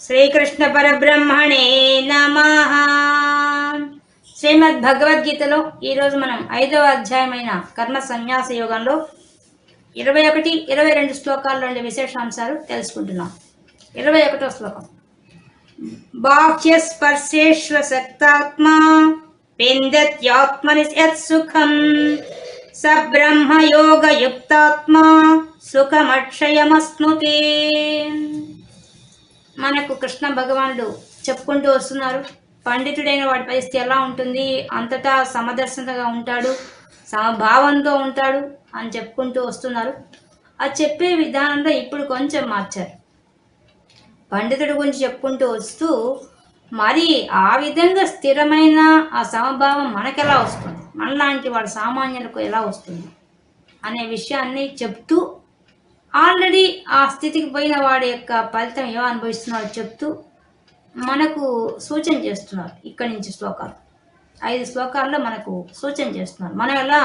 శ్రీకృష్ణ పరబ్రహ్మణే నమ. శ్రీమద్ భగవద్గీతలో ఈరోజు మనం ఐదవ అధ్యాయమైన కర్మ సన్యాస యోగంలో ఇరవై ఒకటి ఇరవై రెండు శ్లోకాల్లోని విశేషాంశాలు తెలుసుకుంటున్నాం. ఇరవై ఒకటో శ్లోకం. బాహ్య స్పర్శేష్వ సక్తాత్మా పిందత్యాత్మని యత్ సుఖం. స బ్రహ్మయోగయుక్తాత్మా సుఖమక్షయమస్నుతే మనకు కృష్ణ భగవానుడు చెప్పుకుంటూ వస్తున్నారు. పండితుడైన వాడి పరిస్థితి ఎలా ఉంటుంది? అంతటా సమదర్శనగా ఉంటాడు సమభావంతో ఉంటాడు అని చెప్పుకుంటూ వస్తున్నారు. అది చెప్పే విధానంలో ఇప్పుడు కొంచెం మార్చారు. పండితుడి గురించి చెప్పుకుంటూ వస్తూ మరి ఆ విధంగా స్థిరమైన ఆ సమభావం మనకెలా వస్తుంది? మనలాంటి వాడు సామాన్యులకు ఎలా వస్తుంది? అనే విషయాన్ని చెప్తూ ఆల్రెడీ ఆ స్థితికి పోయిన వాడి యొక్క ఫలితం ఏమో అనుభవిస్తున్నాడో చెప్తూ మనకు సూచన చేస్తున్నారు ఇక్కడి నుంచి శ్లోకాలు. ఐదు శ్లోకాల్లో మనకు సూచన చేస్తున్నారు మనం ఎలా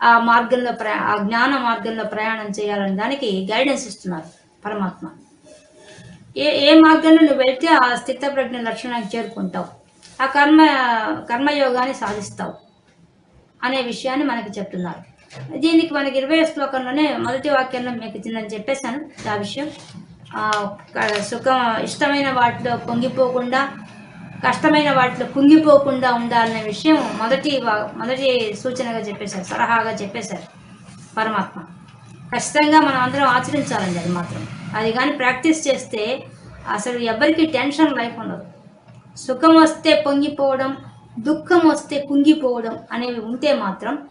ఆ మార్గంలో ప్రయా ఆ జ్ఞాన మార్గంలో ప్రయాణం చేయాలని దానికి గైడెన్స్ ఇస్తున్నారు పరమాత్మ. ఏ ఏ మార్గంలో నువ్వు వెళ్తే ఆ స్థితప్రజ్ఞ లక్షణానికి చేరుకుంటావు. ఆ కర్మ కర్మయోగాన్ని సాధిస్తావు అనే విషయాన్ని మనకి చెప్తున్నారు. దీనికి మనకి ఇరవై శ్లోకంలోనే మొదటి వాక్యంలో మీకు చిన్నది చెప్పేశాను. ఆ విషయం సుఖం ఇష్టమైన వాటిలో పొంగిపోకుండా కష్టమైన వాటిలో కుంగిపోకుండా ఉండాలనే విషయం మొదటి వా- మొదటి సూచనగా చెప్పేశారు సలహాగా చెప్పేశారు పరమాత్మ. ఖచ్చితంగా మనం అందరం ఆచరించాలండి అది మాత్రం. అది కానీ ప్రాక్టీస్ చేస్తే అసలు ఎవరికి టెన్షన్ లైఫ్ ఉండదు. సుఖం వస్తే పొంగిపోవడం దుఃఖం వస్తే కుంగిపోవడం అనేవి ఉంటే మాత్రం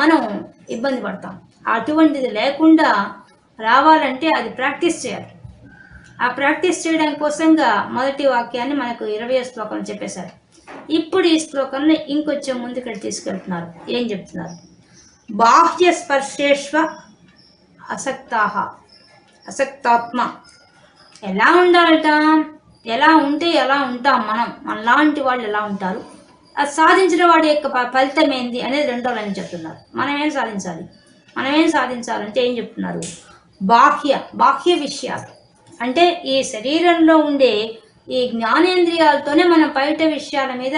మనం ఇబ్బంది పడతాం. అటువంటిది లేకుండా రావాలంటే అది ప్రాక్టీస్ చేయాలి. ఆ ప్రాక్టీస్ చేయడం కోసంగా మొదటి వాక్యాన్ని మనకు ఇరవై శ్లోకం చెప్పేశారు. ఇప్పుడు ఈ శ్లోకంలో ఇంకొంచెం ముందుకు తీసుకెళ్తున్నారు. ఏం చెప్తున్నారు? బాహ్య స్పర్శేష్వ అసక్తాహ అసక్తాత్మ. ఎలా ఉండాలట? ఎలా ఉంటే ఎలా ఉంటాం మనం? మనలాంటి వాళ్ళు ఎలా ఉంటారు? సాధించిన వాడి యొక్క ఫలితం ఏంది అనేది రెండో లైన్ చెప్తున్నారు. మనం ఏం సాధించాలి? మనం ఏం సాధించాలంటే ఏం చెప్తున్నారు? బాహ్య బాహ్య విషయాలు. అంటే ఈ శరీరంలో ఉండే ఈ జ్ఞానేంద్రియాలతోనే మనం బయట విషయాల మీద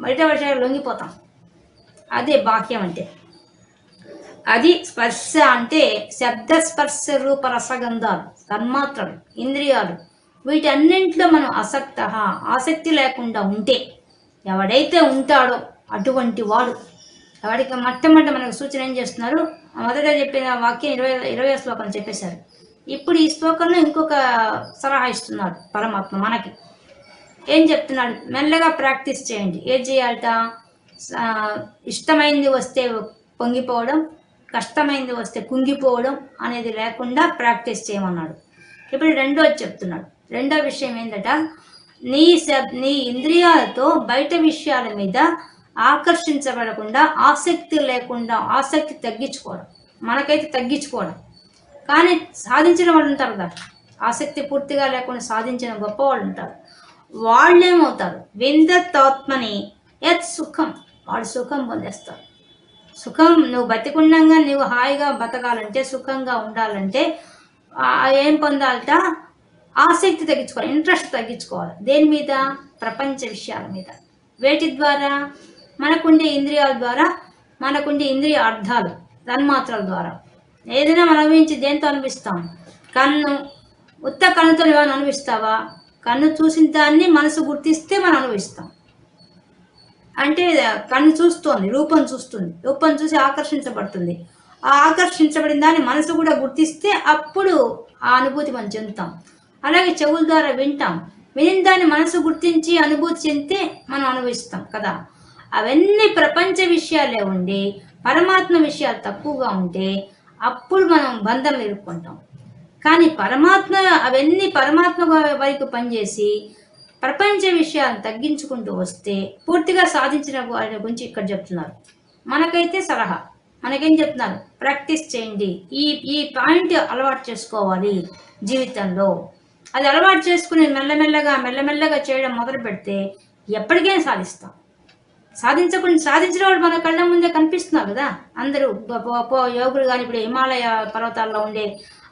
బయట విషయాలు లొంగిపోతాం. అదే బాహ్యం అంటే. అది స్పర్శ అంటే శబ్ద స్పర్శ రూప రసగంధాలు తన్మాత్రలు ఇంద్రియాలు. వీటన్నింటిలో మనం అసక్త ఆసక్తి లేకుండా ఉంటే ఎవడైతే ఉంటాడో అటువంటి వాడు. ఎవడికి మొట్టమొదటి మనకు సూచన ఏం చేస్తున్నారు? మొదట చెప్పిన వాక్యం ఇరవై ఇరవై శ్లోకం చెప్పేశారు. ఇప్పుడు ఈ శ్లోకంలో ఇంకొక సలహా ఇస్తున్నాడు పరమాత్మ మనకి. ఏం చెప్తున్నాడు? మెల్లగా ప్రాక్టీస్ చేయండి. ఏం చేయాలట? ఇష్టమైంది వస్తే పొంగిపోవడం కష్టమైంది వస్తే కుంగిపోవడం అనేది లేకుండా ప్రాక్టీస్ చేయమన్నాడు. ఇప్పుడు రెండోది చెప్తున్నాడు. రెండో విషయం ఏంటంటే నీ సబ్ నీ ఇంద్రియాలతో బయట విషయాల మీద ఆకర్షించబడకుండా ఆసక్తి లేకుండా ఆసక్తి తగ్గించుకోవడం. మనకైతే తగ్గించుకోవడం. కానీ సాధించిన వాళ్ళు ఉంటారు కదా. ఆసక్తి పూర్తిగా లేకుండా సాధించిన గొప్ప వాళ్ళు ఉంటారు. వాళ్ళు ఏమవుతారు విందత్తాత్మని యత్ సుఖం. వాళ్ళు సుఖం పొందేస్తారు. సుఖం నువ్వు బతికుండంగా నువ్వు హాయిగా బతకాలంటే సుఖంగా ఉండాలంటే ఏం పొందాలట? ఆసక్తి తగ్గించుకోవాలి ఇంట్రెస్ట్ తగ్గించుకోవాలి. దేని మీద? ప్రపంచ విషయాల మీద. వేటి ద్వారా? మనకుండే ఇంద్రియాల ద్వారా మనకుండే ఇంద్రియ అర్థాలు తన్మాత్రల ద్వారా. ఏదైనా మనం అనుభవించి దేంతో అనిపిస్తాం కన్ను ఉత్త కన్నుతో ఏమైనా అనుభవిస్తావా? కన్ను చూసిన దాన్ని మనసు గుర్తిస్తే మనం అనుభవిస్తాం. అంటే కన్ను చూస్తోంది రూపం చూస్తుంది రూపం చూసి ఆకర్షించబడుతుంది. ఆ ఆకర్షించబడిన దాన్ని మనసు కూడా గుర్తిస్తే అప్పుడు ఆ అనుభూతి మనం చెందుతాం. అలాగే చెవుల ద్వారా వింటాం. విని దాన్ని మనసు గుర్తించి అనుభూతి చెందితే మనం అనుభవిస్తాం కదా. అవన్నీ ప్రపంచ విషయాలే ఉండి పరమాత్మ విషయాలు తక్కువగా ఉంటే అప్పుడు మనం బంధం ఎదుర్కొంటాం కానీ పరమాత్మ అవన్నీ పరమాత్మ వైపు పనిచేసి ప్రపంచ విషయాలను తగ్గించుకుంటూ వస్తే పూర్తిగా సాధించిన వారి గురించి ఇక్కడ చెప్తున్నారు. మనకైతే సలహా. మనకేం చెప్తున్నారు? ప్రాక్టీస్ చేయండి. ఈ ఈ పాయింట్ అలవాటు చేసుకోవాలి జీవితంలో. అది అలవాటు చేసుకుని మెల్లమెల్లగా మెల్లమెల్లగా చేయడం మొదలు పెడితే ఎప్పటికైనా సాధిస్తాం. సాధించకుండా సాధించిన వాడు మన కళ్ళ ముందే కనిపిస్తున్నారు కదా? అందరూ యోగులు కానీ ఇప్పుడు హిమాలయ పర్వతాల్లో ఉండే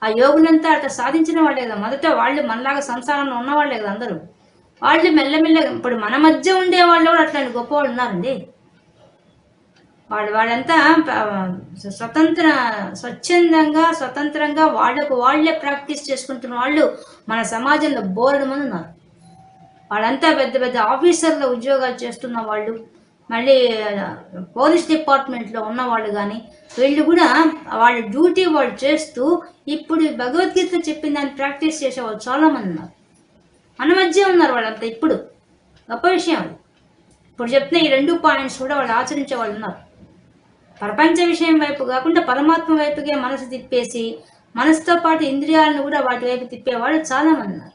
ఆ యోగులంతా అట్లా సాధించిన వాళ్ళే కదా? మొదట వాళ్ళు మనలాగా సంసారంలో ఉన్నవాళ్ళే కదా అందరూ. వాళ్ళు మెల్లమెల్లగా ఇప్పుడు మన మధ్య ఉండే వాళ్ళు కూడా అట్లాంటి గొప్ప వాళ్ళు ఉన్నారండి. వాళ్ళు వాళ్ళంతా స్వతంత్ర స్వచ్ఛందంగా స్వతంత్రంగా వాళ్ళకు వాళ్ళే ప్రాక్టీస్ చేసుకుంటున్న వాళ్ళు మన సమాజంలో బోరడు మంది ఉన్నారు. వాళ్ళంతా పెద్ద పెద్ద ఆఫీసర్ల ఉద్యోగాలు చేస్తున్న వాళ్ళు మళ్ళీ పోలీస్ డిపార్ట్మెంట్లో ఉన్న వాళ్ళు కానీ వీళ్ళు కూడా వాళ్ళ డ్యూటీ వాళ్ళు చేస్తూ ఇప్పుడు భగవద్గీత చెప్పిన దాన్ని ప్రాక్టీస్ చేసే వాళ్ళు చాలామంది ఉన్నారు. మన మధ్య ఉన్నారు వాళ్ళంతా ఇప్పుడు. గొప్ప విషయం అది. ఇప్పుడు చెప్తున్న ఈ రెండు పాయింట్స్ కూడా వాళ్ళు ఆచరించే వాళ్ళు ఉన్నారు. ప్రపంచ విషయం వైపు కాకుండా పరమాత్మ వైపుకే మనసు తిప్పేసి మనసుతో పాటు ఇంద్రియాలను కూడా వాటి వైపు తిప్పేవాడు చాలామంది ఉన్నారు.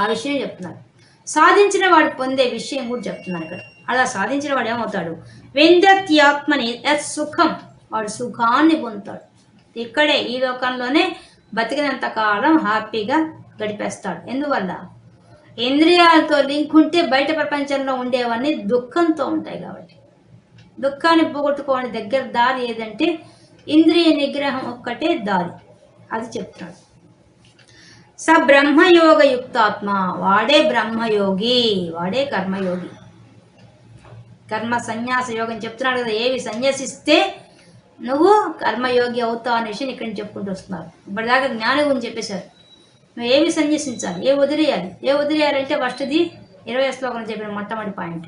ఆ విషయం చెప్తున్నారు. సాధించిన వాడు పొందే విషయం కూడా చెప్తున్నారు ఇక్కడ. అలా సాధించిన వాడు ఏమవుతాడు? విందత్యాత్మని ఎస్ సుఖం వాడు సుఖాన్ని పొందుతాడు. ఇక్కడే ఈ లోకంలోనే బతికినంత కాలం హ్యాపీగా గడిపేస్తాడు. ఎందువల్ల? ఇంద్రియాలతో లింక్ ఉంటే బయట ప్రపంచంలో ఉండేవన్నీ దుఃఖంతో ఉంటాయి కాబట్టి. దుఃఖాన్ని పోగొట్టుకోవడానికి దగ్గర దారి ఏదంటే ఇంద్రియ నిగ్రహం ఒక్కటే దారి. అది చెప్తున్నాడు స బ్రహ్మయోగ యుక్తాత్మ వాడే బ్రహ్మయోగి వాడే కర్మయోగి. కర్మ సన్యాస యోగం చెప్తున్నాడు కదా ఏవి సన్యాసిస్తే నువ్వు కర్మయోగి అవుతావు అనే విషయం ఇక్కడ చెప్పుకుంటూ వస్తున్నారు ఇప్పటిదాకా జ్ఞానం గురించి చెప్పేశారు. నువ్వు ఏవి సన్యసించాలి? ఏ వదిలేయాలి? ఏ వదిలేయాలంటే ఫస్ట్ది ఇరవై శ్లోకం చెప్పిన మొట్టమొదటి పాయింట్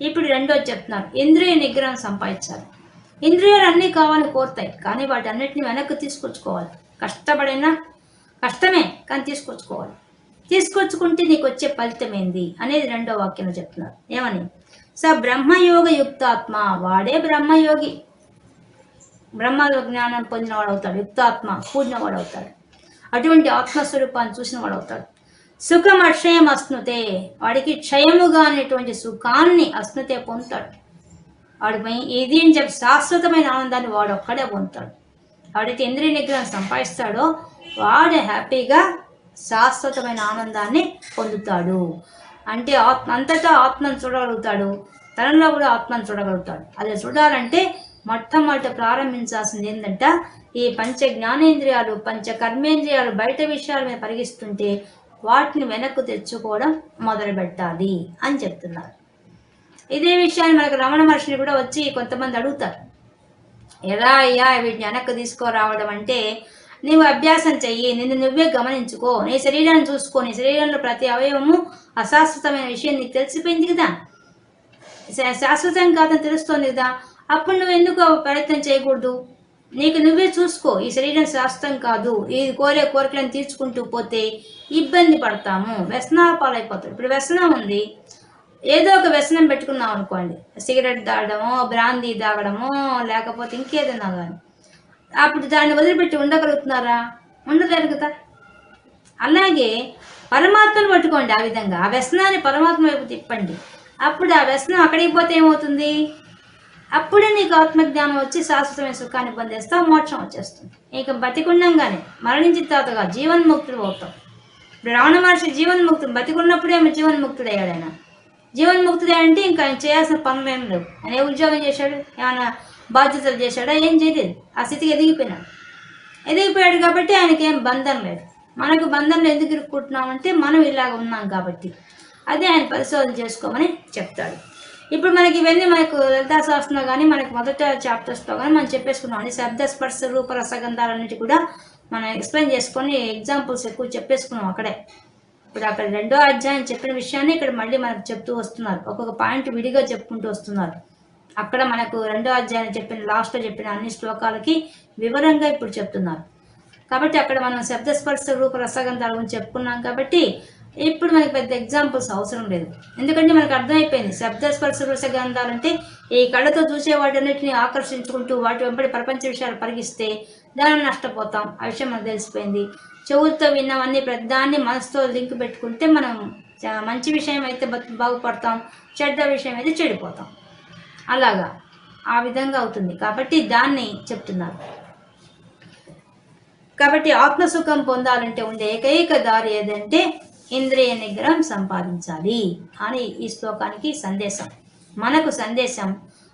ఇప్పుడు రెండోది చెప్తున్నారు ఇంద్రియ నిగ్రహం సంపాదించాలి. ఇంద్రియాలు అన్నీ కావాలని కోరుతాయి కానీ వాటి అన్నిటిని వెనక్కి తీసుకొచ్చుకోవాలి. కష్టపడినా కష్టమే కానీ తీసుకొచ్చుకోవాలి. తీసుకొచ్చుకుంటే నీకు వచ్చే ఫలితం ఏంది? అనేది రెండో వాక్యంలో చెప్తున్నారు ఏమని? స బ్రహ్మయోగ యుక్తాత్మ వాడే బ్రహ్మయోగి. బ్రహ్మ జ్ఞానం పొందినవాడు అవుతాడు యుక్తాత్మ పూర్ణవాడు అవుతాడు అటువంటి ఆత్మస్వరూపాన్ని చూసిన వాడు అవుతాడు సుఖం అక్షయం అస్నుతే వాడికి క్షయముగా అనేటువంటి సుఖాన్ని అస్నుతే పొందుతాడు. వాడు పై- ఇది అని చెప్పి శాశ్వతమైన ఆనందాన్ని వాడు ఒక్కడే పొందుతాడు. వాడికి ఇంద్రియ నిగ్రహం సంపాదిస్తాడో వాడు హ్యాపీగా శాశ్వతమైన ఆనందాన్ని పొందుతాడు. అంటే ఆత్మ అంతటా ఆత్మను చూడగలుగుతాడు. తనలో కూడా ఆత్మను చూడగలుగుతాడు. అది చూడాలంటే మొట్టమొదట ప్రారంభించాల్సింది ఏంటంటే ఈ పంచ జ్ఞానేంద్రియాలు పంచ కర్మేంద్రియాలు బయట విషయాల మీద పరిగిస్తుంటే వాటిని వెనక్కు తెచ్చుకోవడం మొదలు పెట్టాలి అని చెప్తున్నారు. ఇదే విషయాన్ని మనకు రమణ మహర్షిని కూడా వచ్చి కొంతమంది అడుగుతారు. ఎలా అయ్యా వీటిని వెనక్కి తీసుకురావడం అంటే నీవు అభ్యాసం చెయ్యి నిన్ను నువ్వే గమనించుకో నీ శరీరాన్ని చూసుకో నీ శరీరంలో ప్రతి అవయవము అశాశ్వతమైన విషయం నీకు తెలిసిపోయింది కదా? శాశ్వతం కాదని తెలుస్తోంది కదా? అప్పుడు నువ్వు ఎందుకు ప్రయత్నం చేయకూడదు? నీకు నువ్వే చూసుకో. ఈ శరీరం శాశ్వతం కాదు. ఈ కోరే కోరికలను తీర్చుకుంటూ పోతే ఇబ్బంది పడతాము. వ్యసనాల పాలైపోతాడు ఇప్పుడు వ్యసనం ఉంది. ఏదో ఒక వ్యసనం పెట్టుకున్నాం అనుకోండి. సిగరెట్ తాగడమో బ్రాందీ తాగడమో లేకపోతే ఇంకేదైనా కానీ అప్పుడు దాన్ని వదిలిపెట్టి ఉండగలుగుతున్నారా? ఉండలేరు కదా. అలాగే పరమాత్మను పట్టుకోండి ఆ విధంగా. ఆ వ్యసనాన్ని పరమాత్మ వైపు తిప్పండి. అప్పుడు ఆ వ్యసనం అక్కడికి పోతే ఏమవుతుంది? అప్పుడే నీకు ఆత్మజ్ఞానం వచ్చి శాశ్వతమైన సుఖాన్ని పొందేస్తావు మోక్షం వచ్చేస్తుంది. ఇక బతికుండంగానే మరణించిన తర్వాతగా జీవన్ముక్తుడు అవుతావు. ఇప్పుడు రమణ మహర్షి జీవన్ముక్తుడు బతికున్నప్పుడే ఆమె జీవన్ముక్తుడయ్యాడు ఆయన జీవన్ముక్తుడే అంటే ఇంకా ఆయన చేయాల్సిన పనులేం లేవు. ఆయన ఏ ఉద్యోగం చేశాడు? ఏమైనా బాధ్యతలు చేశాడా? ఏం చేయలేదు. ఆ స్థితికి ఎదిగిపోయినాడు. ఎదిగిపోయాడు కాబట్టి ఆయనకి ఏం బంధం లేదు. మనకు బంధంలో ఎందుకు ఇరుక్కుంటున్నామంటే మనం ఇలాగ ఉన్నాం కాబట్టి. అదే ఆయన పరిశోధన చేసుకోమని చెప్తాడు. ఇప్పుడు మనకి ఇవన్నీ మనకు లలితా శాస్త్రంలో కానీ మనకి మొదట చాప్టర్స్లో కానీ మనం చెప్పేసుకున్నాం. అండి శబ్ద స్పర్శ రూప రసగంధాలన్నిటి కూడా మనం ఎక్స్ప్లెయిన్ చేసుకొని ఎగ్జాంపుల్స్ ఎక్కువ చెప్పేసుకున్నాం అక్కడే. ఇప్పుడు అక్కడ రెండో అధ్యాయం చెప్పిన విషయాన్ని ఇక్కడ మళ్ళీ మనకు చెప్తూ వస్తున్నారు. ఒక్కొక్క పాయింట్ విడిగా చెప్పుకుంటూ వస్తున్నారు. అక్కడ మనకు రెండో అధ్యాయం చెప్పిన లాస్ట్లో చెప్పిన అన్ని శ్లోకాలకి వివరంగా ఇప్పుడు చెప్తున్నారు. కాబట్టి అక్కడ మనం శబ్దస్పర్శ రూప రసగంధాల గురించి చెప్పుకున్నాం కాబట్టి ఇప్పుడు మనకి పెద్ద ఎగ్జాంపుల్స్ అవసరం లేదు. ఎందుకంటే మనకు అర్థమైపోయింది. శబ్దస్పర్శ రసగంధాలు అంటే ఈ కళ్ళతో చూసే వాటన్నిటిని ఆకర్షించుకుంటూ వాటి వెంబడి ప్రపంచ విషయాలు పరిగిస్తే దానిని నష్టపోతాం. ఆ విషయం మనకు తెలిసిపోయింది. చెవులతో విన్నవన్నీ ప్రతిదాన్ని మనసుతో లింక్ పెట్టుకుంటే మనం మంచి విషయం అయితే బతు- బాగుపడతాం. చెడ్డ విషయం అయితే చెడిపోతాం. అలాగా. ఆ విధంగా అవుతుంది. కాబట్టి దాన్ని చెప్తున్నారు. కాబట్టి ఆత్మసుఖం పొందాలంటే ఉండే ఏకైక దారి ఏదంటే ఇంద్రియ నిగ్రహం సంపాదించాలి అని ఈ శ్లోకానికి సందేశం. మనకు సందేశం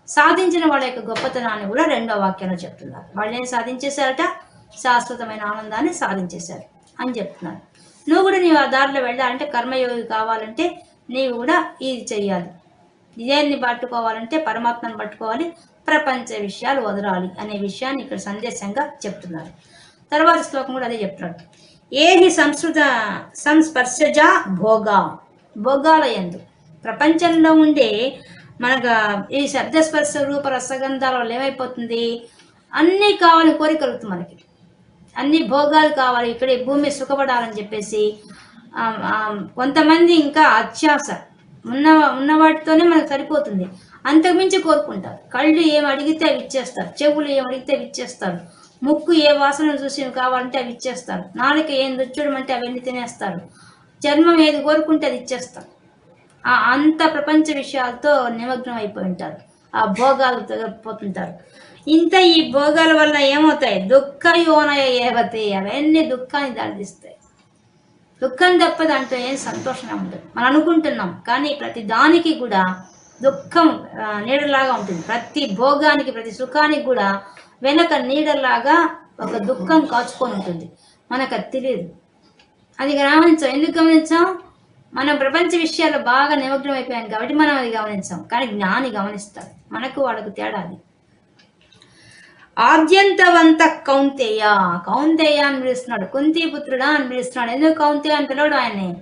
సాధించిన వాళ్ళ యొక్క గొప్పతనాన్ని కూడా రెండో వాక్యంలో చెప్తున్నారు. వాళ్ళు ఏం సాధించేశారట? శాశ్వతమైన ఆనందాన్ని సాధించేశారు అని చెప్తున్నారు. నువ్వు కూడా నీవు ఆ దారిలో వెళ్ళాలంటే కర్మయోగి కావాలంటే నీవు కూడా ఇది చెయ్యాలి. దేన్ని పట్టుకోవాలంటే పరమాత్మను పట్టుకోవాలి ప్రపంచ విషయాలు వదలాలి అనే విషయాన్ని ఇక్కడ సందేశంగా చెప్తున్నారు. తర్వాత శ్లోకం కూడా అదే చెప్తున్నాడు. ఏహి సంస్కృత సంస్పర్శజ భోగా? భోగాల ఎందు ప్రపంచంలో ఉండే మనకు ఈ శబ్దస్పర్శ రూప రసగంధాల వల్ల ఏమైపోతుంది? అన్నీ కావాలి కోరిక కలుగుతుంది మనకి. అన్ని భోగాలు కావాలి. ఇక్కడ భూమి సుఖపడాలని చెప్పేసి కొంతమంది ఇంకా అత్యాస. ఉన్న ఉన్న వాటితోనే మనకు సరిపోతుంది. అంతకుమించి కోరుకుంటారు. కళ్ళు ఏం అడిగితే అవి ఇచ్చేస్తారు. చెవులు ఏం అడిగితే అవి ఇచ్చేస్తారు. ముక్కు ఏ వాసన చూసి కావాలంటే అవి ఇచ్చేస్తారు. నాలుక ఏం రుచడం అవన్నీ తినేస్తారు. చర్మం ఏది కోరుకుంటే అది ఇచ్చేస్తారు. ఆ అంత ప్రపంచ విషయాలతో నిమగ్నం అయిపోయి ఉంటారు. ఆ భోగాలు పోతుంటారు ఇంత ఈ భోగాల వల్ల ఏమవుతాయి? దుఃఖ యోనయ ఏవతే అవన్నీ దుఃఖాన్ని దారితీస్తాయి. దుఃఖం తప్ప దాంట్లో ఏం సంతోషం ఉండదు. మనం అనుకుంటున్నాం కానీ ప్రతి దానికి కూడా దుఃఖం నీడలాగా ఉంటుంది. ప్రతి భోగానికి ప్రతి సుఖానికి కూడా వెనక నీడలాగా ఒక దుఃఖం కాచుకొని ఉంటుంది. మనకు అది తెలియదు. అది గమనించాం. ఎందుకు గమనించాం? మనం ప్రపంచ విషయాల్లో బాగా నిమగ్నం అయిపోయాం కాబట్టి మనం అది గమనించాం. కానీ జ్ఞాని గమనిస్తారు. మనకు వాళ్ళకు తేడా అది. ఆద్యంతవంత కౌంతేయ. కౌంతేయ అని పిలుస్తున్నాడు. కుంతిపుత్రుడా అని పిలుస్తున్నాడు. ఎందుకు కౌంతేయ అని పిలవడు ఆయన్ని?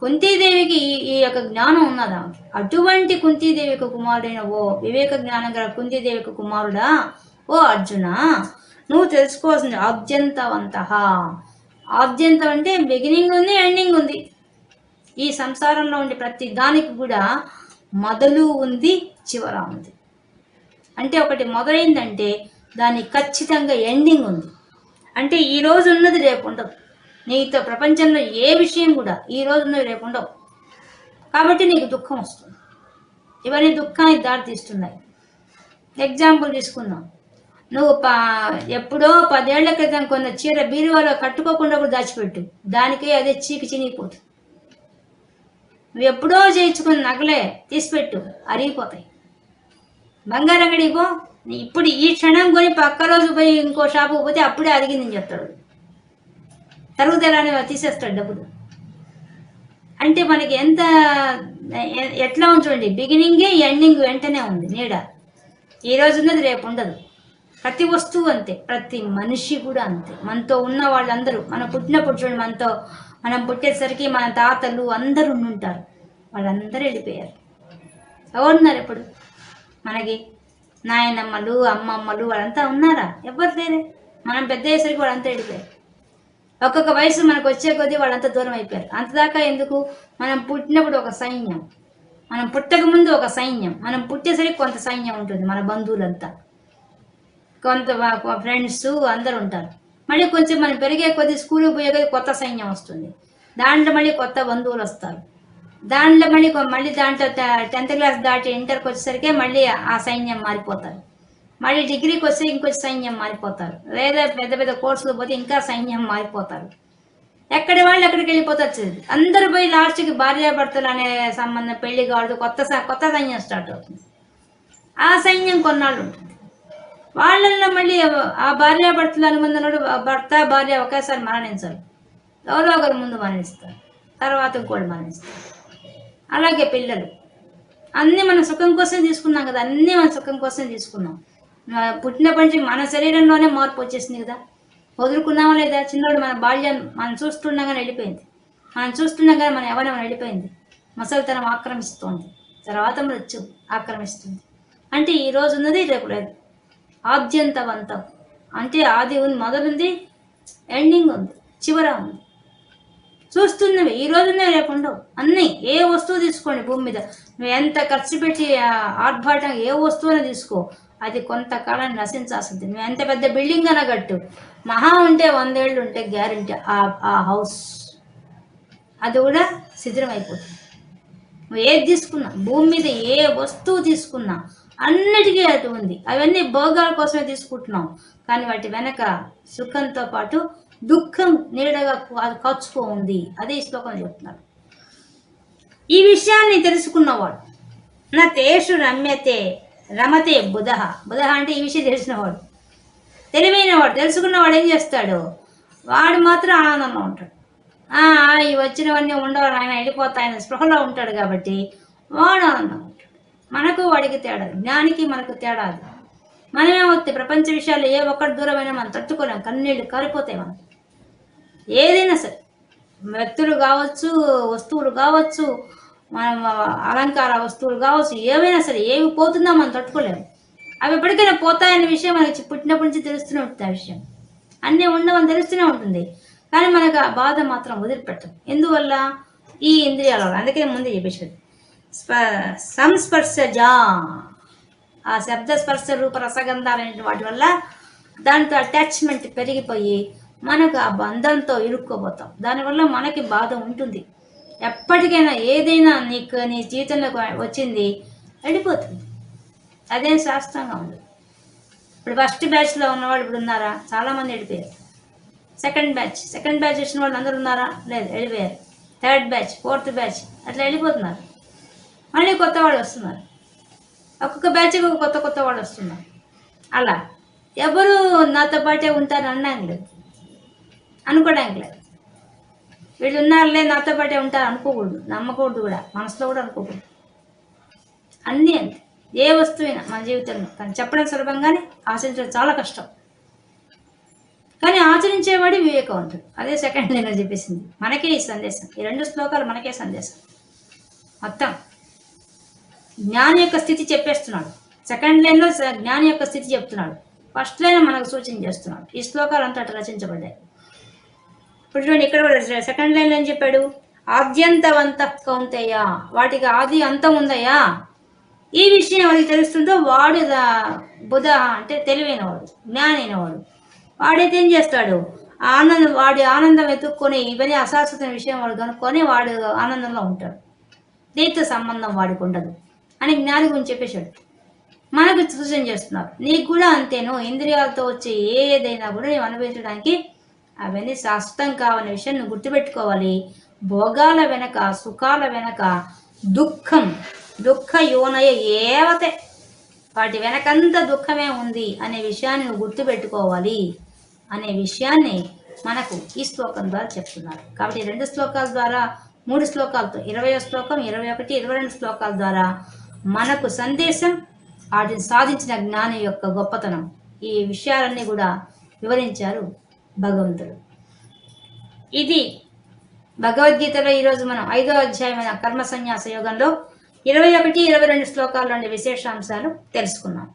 కుంతీదేవికి ఈ ఈ యొక్క జ్ఞానం ఉన్నదా? అటువంటి కుంతీదేవికి కుమారుడైన ఓ వివేక జ్ఞానం గల కుంతీదేవికి కుమారుడా? ఓ అర్జున నువ్వు తెలుసుకోవాల్సింది ఆద్యంతవంత. ఆద్యంతం అంటే బిగినింగ్ ఉంది ఎండింగ్ ఉంది. ఈ సంసారంలో ఉండే ప్రతి దానికి కూడా మొదలు ఉంది చివర ఉంది. అంటే ఒకటి మొదలైందంటే దానికి ఖచ్చితంగా ఎండింగ్ ఉంది. అంటే ఈ రోజు ఉన్నది రేపు ఉండదు. నీతో ప్రపంచంలో ఏ విషయం కూడా ఈ రోజు ఉన్నది రేపు ఉండవు. కాబట్టి నీకు దుఃఖం వస్తుంది. ఇవన్నీ దుఃఖానికి దారి తీస్తున్నాయి ఎగ్జాంపుల్ తీసుకుందాం. నువ్వు పా ఎప్పుడో పదేళ్ళ క్రితం కొన్న చీర బీరువాలో కట్టుకోకుండా కూడా దాచిపెట్టు. దానికే అదే చీకి చినిగిపోతుంది. నువ్వు ఎప్పుడో చేయించుకున్న నగలే తీసిపెట్టు అరిగిపోతాయి. బంగారం అంగడికి ఇప్పుడు ఈ క్షణం కొని పక్క రోజు పోయి ఇంకో షాపుకి పోతే అప్పుడే అరిగిందని చెప్తాడు. తరుగుదలని తీసేస్తాడు డబ్బులు. అంటే మనకి ఎంత ఎట్లా ఉంది బిగినింగే ఎండింగ్ వెంటనే ఉంది నీడ. ఈ రోజు ఉన్నది రేపు ఉండదు. ప్రతి వస్తువు అంతే ప్రతి మనిషి కూడా అంతే. మనతో ఉన్న వాళ్ళందరూ మనం పుట్టినప్పుడు చూడండి మనతో మనం పుట్టేసరికి మన తాతలు అందరూ ఉండుంటారు. వాళ్ళందరూ వెళ్ళిపోయారు. ఎవరున్నారు ఇప్పుడు? మనకి నాయనమ్మలు అమ్మమ్మలు వాళ్ళంతా ఉన్నారా? ఎవరు లేరే? మనం పెద్ద అయ్యేసరికి వాళ్ళంతా వెళ్ళిపోయారు. ఒక్కొక్క వయసు మనకు వచ్చే కొద్దీ వాళ్ళంతా దూరం అయిపోయారు. అంతదాకా ఎందుకు? మనం పుట్టినప్పుడు ఒక సైన్యం. మనం పుట్టక ముందు ఒక సైన్యం. మనం పుట్టేసరికి కొంత సైన్యం ఉంటుంది మన బంధువులంతా. కొంత ఫ్రెండ్స్ అందరు ఉంటారు. మళ్ళీ కొంచెం మనం పెరిగే కొద్ది స్కూల్కి పోయే కొద్ది కొత్త సైన్యం వస్తుంది. దాంట్లో మళ్ళీ కొత్త బంధువులు వస్తారు. దాంట్లో మళ్ళీ కొ- మళ్ళీ దాంట్లో టెన్త్ క్లాస్ దాటి ఇంటర్కి వచ్చేసరికి మళ్ళీ ఆ సైన్యం మారిపోతారు. మళ్ళీ డిగ్రీకి వస్తే ఇంకొక సైన్యం మారిపోతారు. లేదా పెద్ద పెద్ద కోర్సులు పోతే ఇంకా సైన్యం మారిపోతారు. ఎక్కడి వాళ్ళు ఎక్కడికి వెళ్ళిపోతారు అందరూ పోయి లాస్ట్కి భార్యాభర్తలు అనే సంబంధం పెళ్ళి కావడం కొత్త కొత్త సైన్యం స్టార్ట్ అవుతుంది. ఆ సైన్యం కొన్నాళ్ళు ఉంటుంది. వాళ్ళల్లో మళ్ళీ ఆ భార్యాభర్తల అనుబంధంలో భర్త భార్య ఒకేసారి మరణించరు. ఎవరో ఒకరు ముందు మరణిస్తారు. తర్వాత ఇంకోటి మరణిస్తారు. అలాగే పిల్లలు. అన్నీ మన సుఖం కోసం తీసుకున్నాం కదా అన్నీ మన సుఖం కోసం తీసుకున్నాం. పుట్టినప్పటి నుంచి మన శరీరంలోనే మార్పు వచ్చేసింది కదా. వదులుకున్నామా లేదా? చిన్నోడు మన బాల్యం మనం చూస్తుండగానే వెళ్ళిపోయింది. మనం చూస్తుండగానే మనం ఎవరైనా వెళ్ళిపోయింది. ముసలితనం ఆక్రమిస్తోంది. తర్వాత మృత్యు ఆక్రమిస్తుంది. అంటే ఈ రోజు ఉన్నది రేపు. లేదు ఆద్యంతవంతం. అంటే ఆది ఉంది మొదలుంది ఎండింగ్ ఉంది చివర ఉంది. చూస్తున్నవి ఈ రోజునే రేపు ఉండవు. అన్నీ ఏ వస్తువు తీసుకోండి భూమి మీద? నువ్వు ఎంత ఖర్చు పెట్టి ఆర్భాటం ఏ వస్తువుని తీసుకో? అది కొంతకాలం నశించాల్సింది. నువ్వు ఎంత పెద్ద బిల్డింగ్ అయినా కట్టు. మహా ఉంటే వందేళ్ళు ఉంటే గ్యారంటీ ఆ ఆ హౌస్. అది కూడా శిథిరం అయిపోతుంది నువ్వు ఏది తీసుకున్నా భూమి మీద ఏ వస్తువు తీసుకున్నా అన్నిటికీ అది ఉంది. అవన్నీ భోగాల కోసమే తీసుకుంటున్నాం. కానీ వాటి వెనక సుఖంతో పాటు దుఃఖం నీడగా కచ్చుకో ఉంది. అదే ఈ శ్లోకం చెప్తున్నాడు ఈ విషయాన్ని తెలుసుకున్నవాడు. నా తేషు రమ్యతే రమతే బుధ. బుధ అంటే ఈ విషయం తెలిసినవాడు. తెలివైన వాడు తెలుసుకున్నవాడు ఏం చేస్తాడు? వాడు మాత్రం ఆనందంగా ఉంటాడు. ఇవి వచ్చినవన్నీ ఉండవు ఆయన వెళ్ళిపోతాయని స్పృహలో ఉంటాడు కాబట్టి వాడు ఆనందం. మనకు వాడికి తేడా జ్ఞానికి మనకు తేడా అది. మనమేమవుతుంది ప్రపంచ విషయాలు ఏ ఒక్కటి దూరమైనా మనం తట్టుకోలేం కన్నీళ్ళు కారిపోతాయి మనం ఏదైనా సరే వ్యక్తులు కావచ్చు వస్తువులు కావచ్చు మనం అలంకార వస్తువులు కావచ్చు ఏవైనా సరే ఏవి పోతుందో మనం తట్టుకోలేము అవి ఎప్పటికైనా పోతాయన్న విషయం మనకి పుట్టినప్పటి నుంచి తెలుస్తూనే ఉంటుంది ఆ విషయం. అన్నీ ఉండవని తెలుస్తూనే ఉంటుంది. కానీ మనకు ఆ బాధ మాత్రం వదిలిపెట్టం ఎందువల్ల? ఈ ఇంద్రియాల వల్ల. అందుకే ముందే చెప్పేసాడు స్ప సంస్పర్శజా ఆ శబ్ద స్పర్శ రూప రసగంధాలైన వాటి వల్ల దాంతో అటాచ్మెంట్ పెరిగిపోయి మనకు ఆ బంధంతో ఇరుక్కోబోతాం దానివల్ల మనకి బాధ ఉంటుంది. ఎప్పటికైనా ఏదైనా నీకు నీ జీవితంలోకి వచ్చింది వెళ్ళిపోతుంది. అదేం శాస్త్రంగా ఉంది. ఇప్పుడు ఫస్ట్ బ్యాచ్లో ఉన్నవాళ్ళు ఇప్పుడు ఉన్నారా? చాలామంది వెళ్ళిపోయారు. సెకండ్ బ్యాచ్ సెకండ్ బ్యాచ్ వచ్చిన వాళ్ళు అందరూ ఉన్నారా? లేదు వెళ్ళిపోయారు. థర్డ్ బ్యాచ్ ఫోర్త్ బ్యాచ్ అట్లా వెళ్ళిపోతున్నారు. మళ్ళీ కొత్త వాళ్ళు వస్తున్నారు. ఒక్కొక్క బ్యాచ్కి ఒక కొత్త కొత్త వాళ్ళు వస్తున్నారు. అలా. ఎవరు నాతో పాటే ఉంటారు అనడానికి లేదు అనుకోవడానికి లేదు. వీళ్ళు ఉన్నారులే నాతో పాటే ఉంటారు అనుకోకూడదు. నమ్మకూడదు కూడా. మనసులో కూడా అనుకోకూడదు. అన్నీ అంతే. ఏ వస్తువైనా మన జీవితంలో. కానీ చెప్పడం సులభంగానే ఆచరించడం చాలా కష్టం. కానీ ఆచరించేవాడి వివేకవంతుడు. అదే సెకండ్ నేను చెప్పేసింది. మనకే ఈ సందేశం. ఈ రెండు శ్లోకాలు మనకే సందేశం. మొత్తం. జ్ఞాని యొక్క స్థితి చెప్పేస్తున్నాడు. సెకండ్ లైన్లో స- జ్ఞాని యొక్క స్థితి చెప్తున్నాడు. ఫస్ట్ లైన్ మనకు సూచన చేస్తున్నాడు. ఈ శ్లోకాలు అంతా అట్లా రచించబడ్డాయి. ఇప్పుడు చూడండి ఇక్కడ కూడా సెకండ్ లైన్లో ఏం చెప్పాడు? ఆద్యంతవంత కౌంతయ్యా వాటికి ఆది అంతం ఉందయ్యా? ఈ విషయం ఎవరికి తెలుస్తుందో వాడు బుధ అంటే తెలివైనవాడు జ్ఞానైనవాడు. వాడైతే ఏం చేస్తాడు? ఆనందం వాడి ఆనందం వెతుక్కొని ఇవన్నీ అశాశ్వత విషయం వాడు కనుక్కొని వాడు ఆనందంలో ఉంటాడు. దీంతో సంబంధం వాడికి ఉండదు. అని జ్ఞాని గురించి చెప్పేశాడు. మనకు సూచన చేస్తున్నారు. నీకు కూడా అంతేను. ఇంద్రియాలతో వచ్చే ఏదైనా కూడా నువ్వు అనుభవించడానికి అవన్నీ శాశ్వతం కావనే విషయం నువ్వు గుర్తుపెట్టుకోవాలి. భోగాల వెనక సుఖాల వెనక దుఃఖం దుఃఖ యోనయ ఏవతే వాటి వెనకంత దుఃఖమే ఉంది అనే విషయాన్ని నువ్వు గుర్తుపెట్టుకోవాలి అనే విషయాన్ని మనకు ఈ శ్లోకం ద్వారా చెప్తున్నారు. కాబట్టి రెండు శ్లోకాల ద్వారా మూడు శ్లోకాలతో ఇరవై శ్లోకం ఇరవై ఒకటి ఇరవై రెండు శ్లోకాల ద్వారా మనకు సందేశం వాటిని సాధించిన జ్ఞానం యొక్క గొప్పతనం. ఈ విషయాలన్నీ కూడా వివరించారు భగవంతుడు. ఇది భగవద్గీతలో ఈరోజు మనం ఐదో అధ్యాయమైన కర్మ సన్యాస యోగంలో ఇరవై ఒకటి ఇరవై రెండు శ్లోకాల్లోని విశేషాంశాలు తెలుసుకున్నాం.